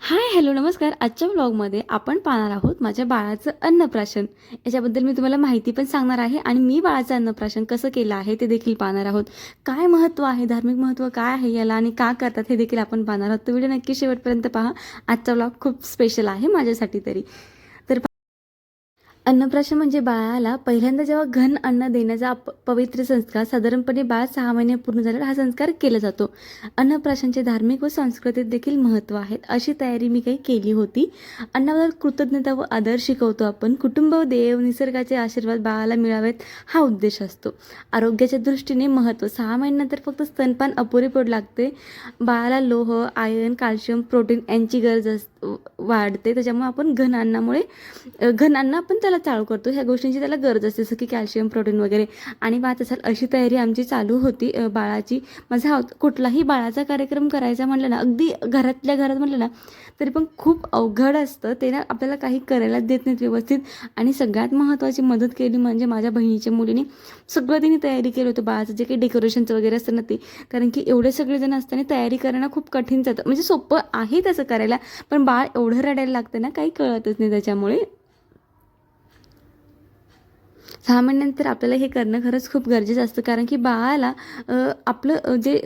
Hi hello नमस्कार. आजच्या ब्लॉगमध्ये आपण पाहणार आहोत माझ्या बाळाचं अन्नप्राशन. याच्याबद्दल मी तुम्हाला माहिती पण सांगणार आहे आणि मी बाळाचं अन्नप्राशन कसं केलं आहे ते देखील पाहणार आहोत. काय महत्त्व आहे धार्मिक महत्त्व काय आहे याला आणि का करतात हे देखील आपण पाहणार आहोत. तो व्हिडिओ नक्की शेवटपर्यंत पहा. आजचा ब्लॉग खूप स्पेशल आहे माझ्यासाठी तरी. अन्नप्राशन म्हणजे बाळाला पहिल्यांदा जेव्हा घन अन्न देण्याचा अप- पवित्र संस्कार साधारणपणे बाळ सहा महिने पूर्ण झाल्यावर हा संस्कार केला जातो. अन्नप्राशनचे धार्मिक व सांस्कृतिक देखील महत्त्व आहेत. अशी तयारी मी काही केली होती. अन्नाबद्दल कृतज्ञता व आदर शिकवतो आपण. कुटुंब व देव निसर्गाचे आशीर्वाद बाळाला मिळावेत हा उद्देश असतो. आरोग्याच्या दृष्टीने महत्त्व. सहा महिन्यानंतर फक्त स्तनपान अपुरे पड लागते. बाळाला लोह आयर्न कॅल्शियम प्रोटीन यांची गरज अस वाढते त्याच्यामुळे आपण घन अन्नामुळे घन अन्न आपण त्याला चालू करतो. ह्या गोष्टींची त्याला गरज असते जसं की कॅल्शियम प्रोटीन वगैरे. आणि पाच असाल अशी तयारी आमची चालू होती बाळाची. माझा कुठलाही बाळाचा कार्यक्रम करायचा म्हटलं ना अगदी घरातल्या घरात म्हटलं ना तरी पण खूप अवघड असतं. ते ना आपल्याला काही करायला देत नाहीत व्यवस्थित. आणि सगळ्यात महत्त्वाची मदत केली म्हणजे माझ्या बहिणीच्या मुलीने सगळं तिने तयारी केली होतं बाळाचं. जे काही डेकोरेशनचं वगैरे असतं ना ते. कारण की एवढे सगळेजण असताना तयारी करणं खूप कठीण जातं. म्हणजे सोपं आहे तसं करायला पण बाळ एवढं रडायला लागतं ना काही कळतच नाही त्याच्यामुळे. सहा महिन्यानंतर आपल्याला हे करणं खरंच खूप गरजेचं असतं कारण की बाळाला आपलं जे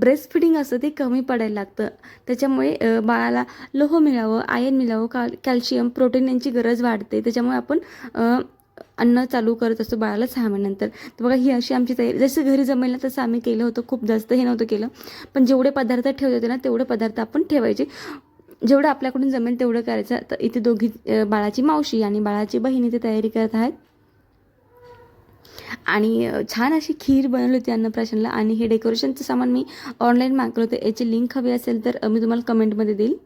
ब्रेस्ट फिडिंग असतं ते कमी पडायला लागतं. त्याच्यामुळे बाळाला लोह मिळावं आयर्न मिळावं का कॅल्शियम प्रोटीन यांची गरज वाढते. त्याच्यामुळे आपण अन्न चालू करत असतो बाळाला सहा महिन्यानंतर तर बघा ही अशी आमची तयारी जसं घरी जमेल ना तसं आम्ही केलं होतं खूप जास्त हे नव्हतं केलं. पण जेवढे पदार्थ ठेवत होते ना तेवढे पदार्थ आपण ठेवायचे. जेवढं आपल्याकडून जमेल तेवढं करायचं. तर इथे दोघी बाळाची मावशी आणि बाळाची बहीण इथे तयारी करत आहेत. आणि छान अशी खीर बनवली होती अन्नप्राशनला आणि हे डेकोरेशनचं सामान मी ऑनलाईन मागवलं होतं. याची लिंक हवी असेल तर मी तुम्हाला कमेंटमध्ये देईल.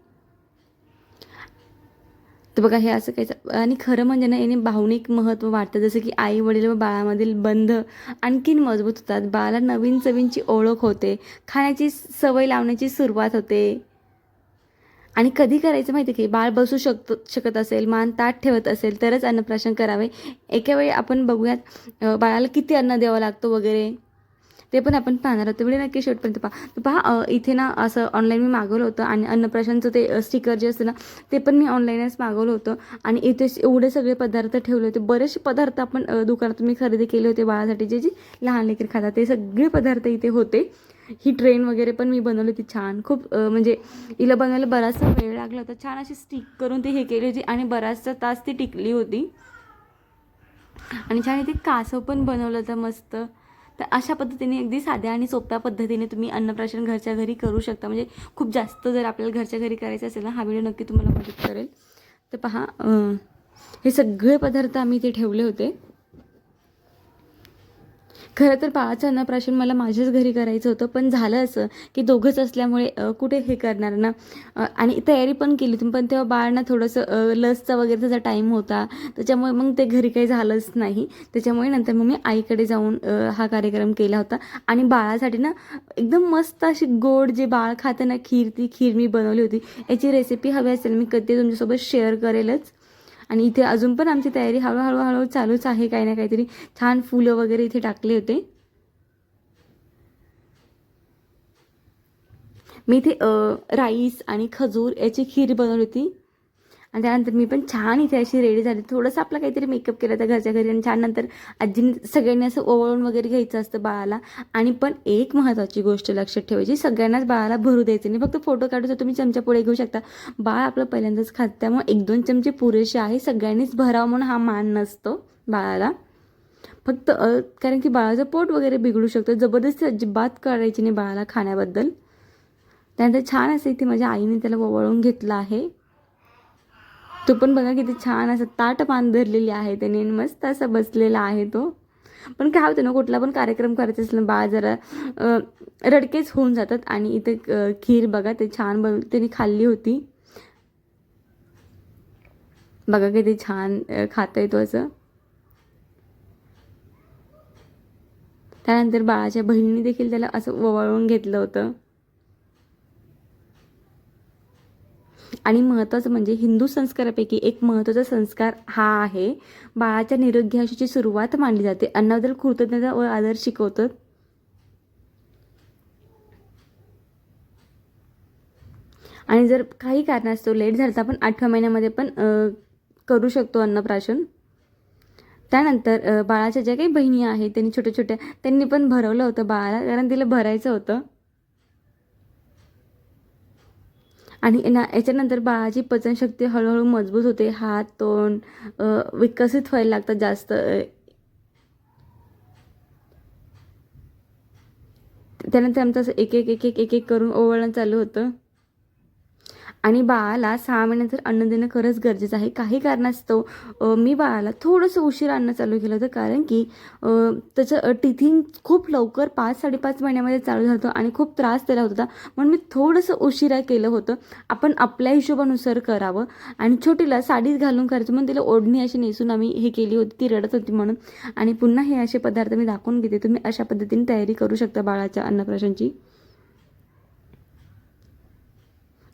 तर बघा हे असं कायचं आणि खरं म्हणजे ना याने भावनिक महत्त्व वाटतं जसं की आई वडील व बाळामधील बंध आणखीन मजबूत होतात. बाळाला नवीन चवींची ओळख होते. खाण्याची सवय लावण्याची सुरुवात होते. आणि कधी करायचं माहिती आहे की बाळ बसू शकतो शकत असेल मान ताट ठेवत असेल तरच अन्नप्राशन करावे. एका वेळी आपण बघूयात बाळाला किती अन्न द्यावं लागतं वगैरे ते पण आपण पाहणार आहोत. व्हिडिओ नक्की शेवटपर्यंत पहा. पहा इथे ना असं ऑनलाईन मी मागवलं होतं आणि अन्नप्राशनचं ते स्टिकर जे असतं ना ते पण मी ऑनलाईनच मागवलं होतं. आणि इथे एवढे सगळे पदार्थ ठेवले होते. बरेचसे पदार्थ आपण दुकानातून मी खरेदी केले होते बाळासाठी. जे जे लहान लेकर खातात ते सगळे पदार्थ इथे होते. ही ट्रेन वगैरे पण मी बनवली होती छान. खूप म्हणजे हिला बनवायला बराचसा वेळ लागला होता. छान अशी स्टिक करून ती हे केली होती आणि बराचसा तास ती टिकली होती. आणि छान इथे कासव पण बनवलं होतं मस्त. तर अशा पद्धतीने अगदी साध्या आणि सोप्या पद्धतीने तुम्ही अन्नप्राशन घरच्या घरी करू शकता. म्हणजे खूप जास्त जर आपल्याला घरच्या घरी करायचं असेल ना हा व्हिडिओ नक्की तुम्हाला मदत करेल. तर पहा हे सगळे पदार्थ आम्ही इथे ठेवले होते. खरं तर बाळाचं अन्नप्राशन मला माझ्याच घरी करायचं होतं पण झालं असं की दोघंच असल्यामुळे कुठे हे करणार ना? आणि तयारी पण केली होती पण तेव्हा बाळ ना थोडंसं लसचा वगैरे त्याचा टाईम होता. त्याच्यामुळे मग ते घरी काही झालंच नाही. त्याच्यामुळे नंतर मग मी आईकडे जाऊन हा कार्यक्रम केला होता. आणि बाळासाठी ना एकदम मस्त अशी गोड जे बाळ खातं ना खीर ती खीर मी बनवली होती. याची रेसिपी हवी असेल मी कधी तुमच्यासोबत शेअर करेलच. आणि इथे अजून पण आमची तयारी हळूहळू हळूहळू चालूच आहे काही ना काहीतरी. छान फुलं वगैरे इथे टाकले होते. मी इथे राईस आणि खजूर याची खीर बनवली होती. आणि त्यानंतर मी पण छान इथे अशी रेडी झाली. थोडंसं आपला काहीतरी मेकअप केला होता घरच्या घरी आणि छान नंतर आजीने सगळ्यांनी असं ओवळून वगैरे घ्यायचं असतं बाळाला. आणि पण एक महत्त्वाची गोष्ट लक्षात ठेवायची सगळ्यांनाच बाळाला भरू द्यायचं नाही. फक्त फोटो काढून तुम्ही चमचा पुढे घेऊ शकता. बाळ आपलं पहिल्यांदाच खात त्यामुळे एक दोन चमचे पुरेसे आहे. सगळ्यांनीच भरावं म्हणून हा मान नसतो बाळाला. फक्त कारण की बाळाचं पोट वगैरे बिघडू शकतं. जबरदस्ती अजिबात करायची नाही बाळाला खाण्याबद्दल. त्यानंतर छान असं इथे माझ्या आईने त्याला ओवळून घेतलं आहे. तो पण बघा किती छान असं ताट पान धरलेली आहे त्याने. मस्त असा बसलेला आहे तो. पण काय होतं ना कुठला पण कार्यक्रम करायचा असेल ना बाळ जरा रडकेच होऊन जातात. आणि इथे खीर बघा ते छान बन त्याने खाल्ली होती. बघा किती छान खाता खातोय तो असं. त्यानंतर बाळाच्या बहिणीने देखील त्याला असं ओवाळून घेतलं होतं. आणि महत्त्वाचं म्हणजे हिंदू संस्कारापैकी एक महत्त्वाचा संस्कार हा आहे. बाळाच्या निरोगी आयुष्याची सुरुवात मानली जाते. अन्नाबद्दल कृतज्ञता व आदर शिकवतात आणि जर काही कारणास्तव लेट झालं तर आपण आठव्या महिन्यामध्ये पण करू शकतो अन्नप्राशन. त्यानंतर बाळाच्या ज्या काही बहिणी आहेत त्यांनी छोट्या छोट्या त्यांनी पण भरवलं होतं बाळाला कारण तिला भरायचं होतं. आणि ना याच्यानंतर बाळाची पचनशक्ती हळूहळू मजबूत होते. हात तोंड विकसित व्हायला लागतात जास्त. त्यानंतर आमचं असं एक एक एक एक एक एक करून ओवळणं चालू होतं. आणि बाळाला सहा महिन्यानंतर अन्न देणं खरंच गरजेचं आहे. काही कारणास्तव मी बाळाला थोडंसं उशीर अन्न चालू केलं होतं. कारण की त्याचं टिथिंग खूप लवकर पाच साडेपाच महिन्यामध्ये चालू झालं होतं आणि खूप त्रास त्याला होत होता. म्हणून मी थोडंसं उशिरा केलं होतं. आपण आपल्या हिशोबानुसार करावं. आणि छोटीला साडीच घालून करायचं. म्हणून तिला ओढणी अशी नेसून आम्ही हे केली होती. ती रडत होती म्हणून. आणि पुन्हा हे असे पदार्थ मी दाखवून घेते. तुम्ही अशा पद्धतीने तयारी करू शकता बाळाच्या अन्नप्राशनची.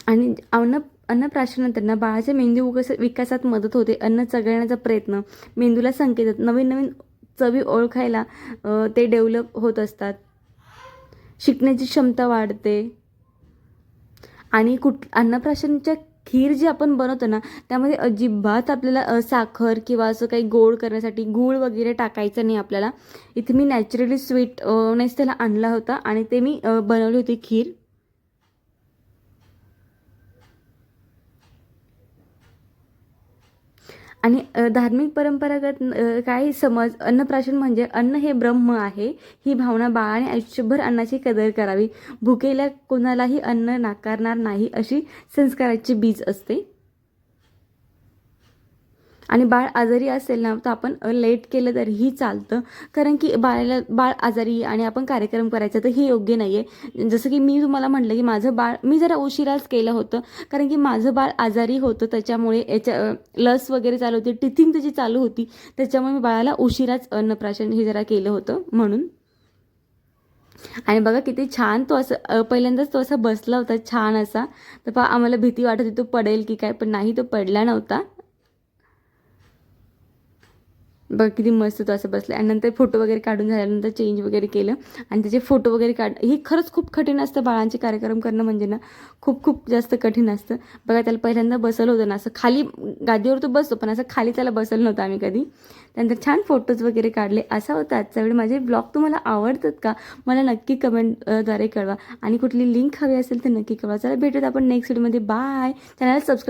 आणि अन्न अन्नप्राशनानंतर बाळाच्या मेंदू विकस विकासात मदत होते. अन्न चघळण्याचा प्रयत्न. मेंदूला संकेतात नवीन नवीन चवी ओळखायला ते डेव्हलप होत असतात. शिकण्याची क्षमता वाढते. आणि कुठ अन्नप्राशनच्या खीर जी आपण बनवतो ना त्यामध्ये अजिबात आपल्याला साखर किंवा असं काही गोड करण्यासाठी गूळ वगैरे टाकायचं नाही आपल्याला. इथे मी नॅचरली स्वीट नेस त्याला आणला होता आणि ते मी बनवली होती खीर. आणि धार्मिक परंपरागत काही समज अन्नप्राशन म्हणजे अन्न हे ब्रह्म आहे. ही भावना बाळाने आयुष्यभर अन्नाची कदर करावी. भुकेल्या कोणालाही अन्न नाकारणार नाही अशी संस्काराची बीज असते. आणि बाळ आजारी असेल ना तर आपण लेट केलं तरीही चालतं. कारण की बाळाला बाळ आजारी आणि आपण कार्यक्रम करायचा तर हे योग्य नाही आहे जसं की मी तुम्हाला म्हटलं की माझं बाळ मी जरा उशिराच केलं होतं. कारण की माझं बाळ आजारी होतं त्याच्यामुळे याच्या लस वगैरे चालू होती टिथिंग त्याची चालू होती. त्याच्यामुळे मी बाळाला उशिराच अन्नप्राशन हे जरा केलं होतं म्हणून. आणि बघा किती छान तो असं पहिल्यांदाच तो असा बसला होता छान असा. तर पहा आम्हाला भीती वाटत होती तो पडेल की काय पण नाही तो पडला नव्हता. बघ किती मस्त तो असं बसला आणि नंतर फोटो वगैरे काढून झाल्यानंतर चेंज वगैरे केलं. आणि त्याचे फोटो वगैरे काढ हे खरंच खूप कठीण असतं बाळांचे कार्यक्रम करणं म्हणजे ना. खूप खूप जास्त कठीण असतं. बघा त्याला पहिल्यांदा बसवलं होतं ना. असं खाली गादीवर तो बसतो पण असं खाली त्याला बसवलं नव्हतं आम्ही कधी. त्यानंतर छान फोटोज वगैरे काढले. असा होता आजचा वेळ माझे ब्लॉग तुम्हाला आवडतात का? मला नक्की कमेंटद्वारे कळवा. आणि कुठली लिंक हवी असेल तर नक्की कळवा. चला भेटूयात आपण नेक्स्ट व्हिडिओमध्ये बाय चॅनल सबस्क्राईब